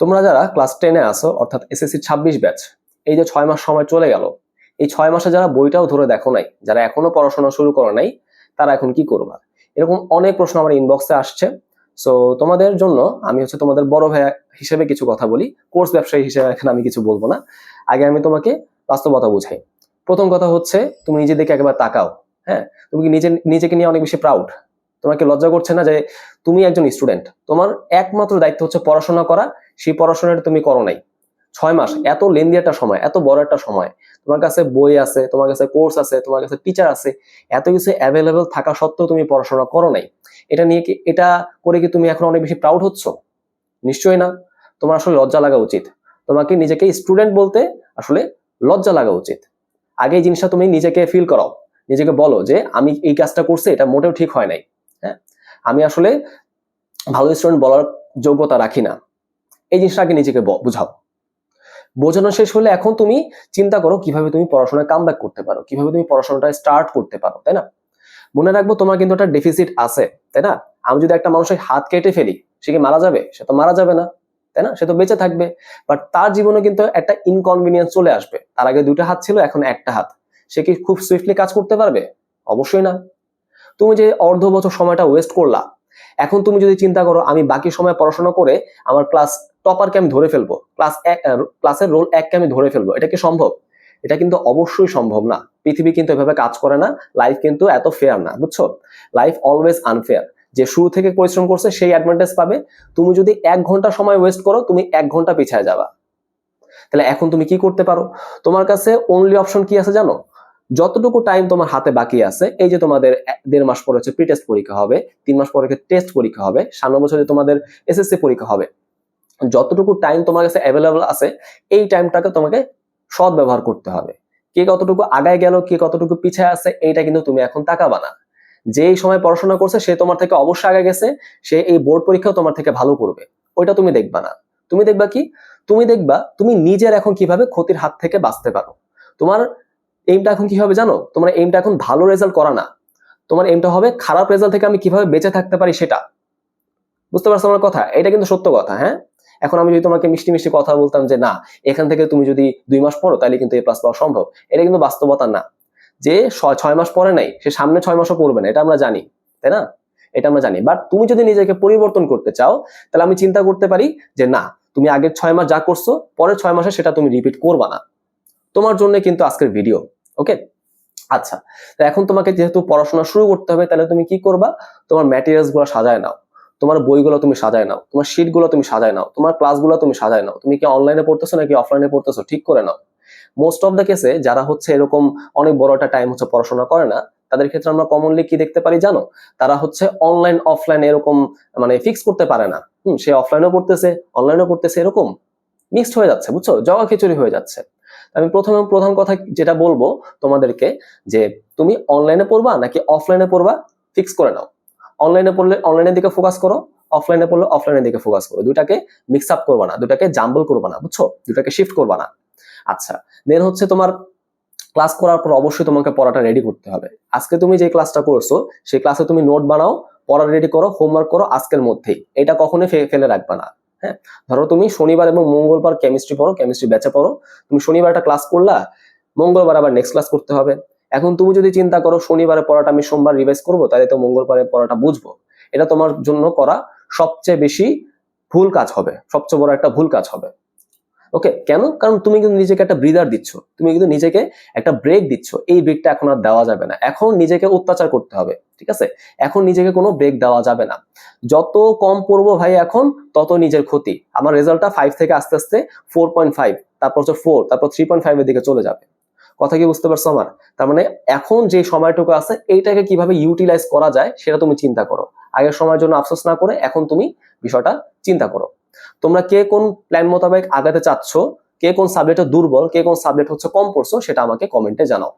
তোমরা যারা ক্লাস টেনে আসো অর্থাৎ এসএসসি ছাব্বিশ ব্যাচ এই যে ছয় মাস সময় চলে গেল, এই ছয় মাসে যারা বইটাও ধরে দেখো নাই, যারা এখনও পড়াশোনা শুরু করো নাই, তারা এখন কি করবা? এরকম অনেক প্রশ্ন আমার ইনবক্সে আসছে। সো তোমাদের জন্য আমি হচ্ছে তোমাদের বড় ভাই হিসেবে কিছু কথা বলি কোর্স ব্যবসায়ী হিসেবে এখানে আমি কিছু বলব না। আগে আমি তোমাকে বাস্তবতা বুঝাই। প্রথম কথা হচ্ছে, তুমি নিজে দেখে একবার তাকাও হ্যাঁ? তুমি কি নিজে, নিজেকে নিয়ে অনেক বেশি প্রাউড তোমাকে লজ্জা করছে না যে তুমি একজন স্টুডেন্ট তোমার একমাত্র দায়িত্ব হচ্ছে পড়াশোনা করা সেই পড়াশোনাটা তুমি করো নাই। ছয় মাস এত লেন্দি একটা সময় এত বড় একটা সময়। তোমার কাছে বই আছে তোমার কাছে কোর্স আছে তোমার কাছে টিচার আছে এত কিছু অ্যাভেলেবেল থাকা সত্ত্বেও তুমি পড়াশোনা করো নাই। এটা নিয়ে কি এটা করে কি তুমি এখন অনেক বেশি প্রাউড হচ্ছ? নিশ্চয়ই না। তোমার আসলে লজ্জা লাগা উচিত। তোমাকে নিজেকে স্টুডেন্ট বলতে আসলে লজ্জা লাগা উচিত। আগে এই জিনিসটা তুমি নিজেকে ফিল করাও। নিজেকে বলো যে আমি এই কাজটা করছি এটা মোটেও ঠিক হয় নাই। হ্যাঁ? আমি আসলে ভালো স্টুডেন্ট বলার যোগ্যতা রাখি না। এই জিনিসটা আগে নিজেকে বুঝাও। বোঝানো শেষ হলে এখন তুমি চিন্তা করো কীভাবে তুমি পড়াশোনায় কাম করতে পারো, কীভাবে তুমি পড়াশোনাটা স্টার্ট করতে পারো, তাই না? মনে রাখব তোমার কিন্তু একটা ডেফিসিট আছে, তাই না? আমি যদি একটা মানুষের হাত কেটে ফেলি, সে কি মারা যাবে? সে তো মারা যাবে না, তাই না? সে তো বেঁচে থাকবে। বাট তার জীবনে কিন্তু একটা ইনকনভিনিয়েন্স চলে আসবে। তার আগে দুটো হাত ছিল, এখন একটা হাত। সে কি খুব সুইফটলি কাজ করতে পারবে? অবশ্যই না। তুমি যে অর্ধ বছর সময়টা ওয়েস্ট করলা, এখন তুমি যদি চিন্তা করো, আমি বাকি সময় পড়াশোনা করে আমার ক্লাস টপারকে আমি ধরে ফেলব? ক্লাস এক ক্লাসের রোল এককে আমি ধরে ফেলব? এটা কি সম্ভব? এটা কিন্তু অবশ্যই সম্ভব না। পৃথিবী কিন্তু এভাবে কাজ করে না লাইফ কিন্তু এত ফেয়ার না, বুঝছ? লাইফ অলওয়েজ আনফেয়ার যে শুরু থেকে পরিশ্রম করছে, সেই অ্যাডভান্টেজ পাবে। তুমি যদি এক ঘণ্টা সময় ওয়েস্ট করো, তুমি এক ঘণ্টা পিছিয়ে যাবা। তাহলে এখন তুমি কি করতে পারো? তোমার কাছে অনলি অপশন কি আছে জানো? যতটুকু টাইম তোমার হাতে বাকি আছে, এই যে তোমাদের দেড় মাস পরে হচ্ছে প্রি টেস্ট পরীক্ষা হবে, তিন মাস পরে টেস্ট পরীক্ষা হবে সামনে বছরে তোমাদের এসএসসি পরীক্ষা হবে। যতটুকু টাইম তোমার কাছে অ্যাভেলেবল আছে, এই টাইমটাকে তোমাকে সৎ ব্যবহার করতে হবে। কে কতটুকু আগায় গেল, কে কতটুকু পিছায় আছে, এইটা কিন্তু তুমি এখন তাকাবা না। যে এই সময় পড়াশোনা করছে, সে তোমার থেকে অবশ্যই আগে গেছে, সে এই বোর্ড পরীক্ষাও তোমার থেকে ভালো করবে। ওইটা তুমি দেখবা না। তুমি দেখবা কি? তুমি দেখবা, তুমি নিজের এখন কীভাবে ক্ষতির হাত থেকে বাঁচতে পারো। তোমার এইমটা এখন কি হবে জানো? তোমার এইমটা এখন ভালো রেজাল্ট করা না। তোমার এইমটা হবে খারাপ রেজাল্ট থেকে আমি কীভাবে বেঁচে থাকতে পারি সেটা। বুঝতে পারছ আমার কথা? এটা কিন্তু সত্য কথা হ্যাঁ? এখন আমি যদি তোমাকে মিষ্টি মিষ্টি কথা বলতাম যে না, এখান থেকে তুমি যদি দুই মাস পড়ো, তাহলে কিন্তু এ প্লাস পাওয়া সম্ভব। এটা কিন্তু বাস্তবতা না। যে ছয় মাস পরে নাই, সে সামনে ছয় মাসও পড়বে না, এটা আমরা জানি, তাই না? এটা আমরা জানি। বাট তুমি যদি নিজেকে পরিবর্তন করতে চাও, তাহলে আমি চিন্তা করতে পারি যে না, তুমি আগের ছয় মাস যা করছ, পরের ছয় মাসে সেটা তুমি রিপিট করবা না। তোমার জন্য কিন্তু আজকের ভিডিও ওকে আচ্ছা তো এখন তোমাকে যেহেতু পড়াশোনা শুরু করতে হবে, তাহলে তুমি কি করবা? তোমার ম্যাটেরিয়ালসগুলো সাজায় নাও। তোমার বইগুলো তুমি সাজায় নাও, তোমার শিটগুলো তুমি সাজায় নাও, তোমার ক্লাসগুলো তুমি সাজায় নাও। তুমি কি অনলাইনে পড়তেছো নাকি অফলাইনে পড়তেছো? ঠিক করে নাও। মোস্ট অফ দ্য কেসে যারা হচ্ছে এরকম অনেক বড় একটা টাইম হচ্ছে পড়াশোনা করে না, তাদের ক্ষেত্রে আমরা কমনলি কি দেখতে পারি জানো? তারা হচ্ছে অনলাইন অফলাইন এরকম মানে ফিক্স করতে পারে না। হুম, সে অফলাইনেও পড়তেছে অনলাইনেও পড়তেছে, এরকম মিক্সড হয়ে যাচ্ছে, বুঝছ? জগা খিচুড়ি হয়ে যাচ্ছে। আমি প্রথমে প্রধান কথা যেটা বলব তোমাদেরকে যে, তুমি অনলাইনে পড়বা নাকি অফলাইনে পড়বা? ফিক্স করে নাও। অনলাইনে পড়লে অনলাইনের দিকে ফোকাস করো অফলাইনে পড়লে অফলাইনের দিকে ফোকাস করো। দুটাকে মিক্স আপ করবা না দুটাকে জাম্বল করবা না, বুঝছ? দুটাকে শিফট করবা না। আচ্ছা দেন হচ্ছে তোমার ক্লাস করার পর অবশ্যই তোমাকে পড়াটা রেডি করতে হবে। আজকে তুমি যে ক্লাসটা করছ, সেই ক্লাসে তুমি নোট বানাও, পড়া রেডি করো হোমওয়ার্ক করো আজকের মধ্যেই। এটা কখনোই ফেলে রাখবা না হ্যাঁ? ধরো তুমি শনিবার এবং মঙ্গলবার কেমিস্ট্রি পড়ো কেমিস্ট্রি ব্যাচে পড়ো। তুমি শনিবার একটা ক্লাস করলা, মঙ্গলবার আবার নেক্সট ক্লাস করতে হবে। এখন তুমি যদি চিন্তা করো শনিবারে পড়াটা আমি সোমবার রিভাইজ করব, তাহলে তো মঙ্গলবারে পড়াটা বুঝব। এটা তোমার জন্য করা সবচেয়ে বেশি ভুল কাজ হবে, সবচেয়ে বড় একটা ভুল কাজ হবে। ওকে কেন? কারণ তুমি কিন্তু নিজেকে একটা ব্রিদার দিচ্ছ। তুমি কিন্তু নিজেকে একটা ব্রেক দিচ্ছ। এই ব্রেকটা এখন আর দেওয়া যাবে না। এখন নিজেকে অত্যাচার করতে হবে, ঠিক আছে? এখন নিজেকে কোনো ব্রেক দেওয়া যাবে না। যত কম পড়ব ভাই এখন, তত নিজের ক্ষতি। আমার রেজাল্টটা ফাইভ থেকে আস্তে আস্তে ফোর পয়েন্ট ফাইভ তারপর হচ্ছে ফোর তারপর থ্রি পয়েন্ট ফাইভের দিকে চলে যাবে। কথা কি বুঝতে পারছ আমার? তার মানে এখন যে সময়টুকু আছে, এইটাকে কীভাবে ইউটিলাইজ করা যায় সেটা তুমি চিন্তা করো। আগের সময়ের জন্য আফসোস না করে এখন তুমি বিষয়টা চিন্তা করো। তোমরা কে কোন প্ল্যান মোতাবেক আগাতে চাচ্ছ, কে কোন সাবজেক্টে দুর্বল, কে কোন সাবজেক্ট হচ্ছে কম পড়ছো, সেটা আমাকে কমেন্টে জানাও।